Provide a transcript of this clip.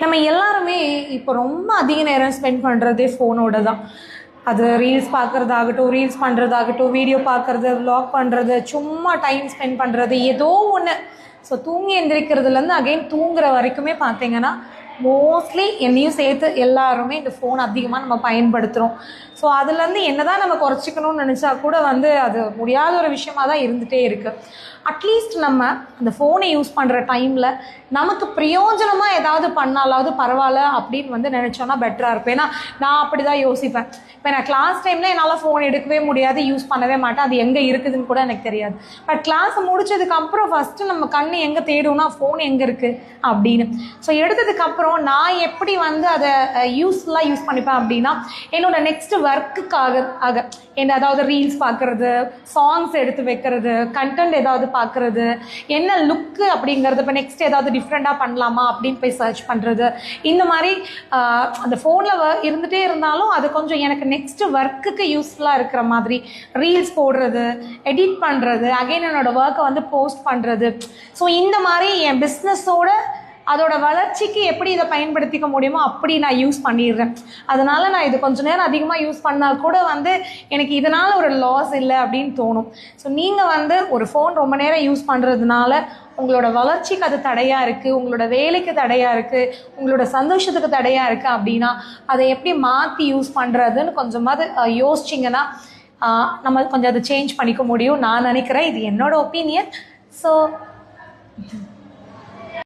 நம்ம எல்லாருமே இப்போ ரொம்ப அதிக நேரம் ஸ்பெண்ட் பண்ணுறதே ஃபோனோட தான் அது ரீல்ஸ் பார்க்குறதாகட்டும் ரீல்ஸ் பண்ணுறதாகட்டும் வீடியோ பார்க்குறது வ்ளாக் பண்ணுறது சும்மா டைம் ஸ்பெண்ட் பண்ணுறது ஏதோ ஒன்று ஸோ தூங்கி எந்திரிக்கிறதுலேருந்து அகைன் தூங்குற வரைக்குமே பார்த்தீங்கன்னா மோஸ்ட்லி என்னையும் சேர்த்து எல்லாருமே இந்த ஃபோன் அதிகமாக நம்ம பயன்படுத்துகிறோம் ஸோ அதுலேருந்து என்ன தான் நம்ம குறைச்சிக்கணும்னு நினச்சா கூட வந்து அது முடியாத ஒரு விஷயமாக தான் இருந்துகிட்டே இருக்குது அட்லீஸ்ட் நம்ம அந்த ஃபோனை யூஸ் பண்ணுற டைமில் நமக்கு பிரயோஜனமாக ஏதாவது பண்ணாலாவது பரவாயில்ல அப்படின்னு வந்து நினச்சோன்னா பெட்டராக இருக்கும். ஏன்னா நான் அப்படி தான் யோசிப்பேன். இப்போ நான் கிளாஸ் டைமில் என்னால் ஃபோன் எடுக்கவே முடியாது யூஸ் பண்ணவே மாட்டேன். அது எங்கே இருக்குதுன்னு கூட எனக்கு தெரியாது. பட் கிளாஸ் முடிச்சதுக்கப்புறம் ஃபஸ்ட்டு நம்ம கண் எங்கே தேடுவோம்னா ஃபோன் எங்கே இருக்குது அப்படின்னு. ஸோ எடுத்ததுக்கப்புறம் நான் எப்படி வந்து அதை யூஸ்ஃபுல்லாக யூஸ் பண்ணிப்பேன் அப்படின்னா என்னோட நெக்ஸ்ட் ஒர்க்குக்காக ஆக என்ன அதாவது ரீல்ஸ் பார்க்குறது சாங்ஸ் எடுத்து வைக்கிறது கண்டென்ட் ஏதாவது பார்க்குறது என்ன லுக்கு அப்படிங்கிறது இப்போ நெக்ஸ்ட் ஏதாவது டிஃப்ரெண்ட்டாக பண்ணலாமா அப்படின்னு போய் சர்ச் பண்ணுறது இந்த மாதிரி அந்த ஃபோனில் இருந்துகிட்டே இருந்தாலும் அது கொஞ்சம் எனக்கு நெக்ஸ்ட் ஒர்க்குக்கு யூஸ்ஃபுல்லாக இருக்கிற மாதிரி ரீல்ஸ் போடுறது எடிட் பண்ணுறது அகைன் என்னோட ஒர்க்கை வந்து போஸ்ட் பண்ணுறது ஸோ இந்த மாதிரி என் பிஸ்னஸோட அதோட வளர்ச்சிக்கு எப்படி இதை பயன்படுத்திக்க முடியுமோ அப்படி நான் யூஸ் பண்ணிடுறேன். அதனால நான் இது கொஞ்ச நேரம் அதிகமாக யூஸ் பண்ணால் கூட வந்து எனக்கு இதனால் ஒரு லாஸ் இல்லை அப்படின்னு தோணும். ஸோ நீங்கள் வந்து ஒரு ஃபோன் ரொம்ப நேரம் யூஸ் பண்ணுறதுனால உங்களோட வளர்ச்சிக்கு அது தடையாக இருக்குது உங்களோட வேலைக்கு தடையாக இருக்குது உங்களோட சந்தோஷத்துக்கு தடையாக இருக்குது அப்படின்னா அதை எப்படி மாற்றி யூஸ் பண்ணுறதுன்னு கொஞ்சமாவது யோசிச்சிங்கன்னா நம்ம கொஞ்சம் அதை சேஞ்ச் பண்ணிக்க முடியும் நான் நினைக்கிறேன். இது என்னோட ஒப்பீனியன் ஸோ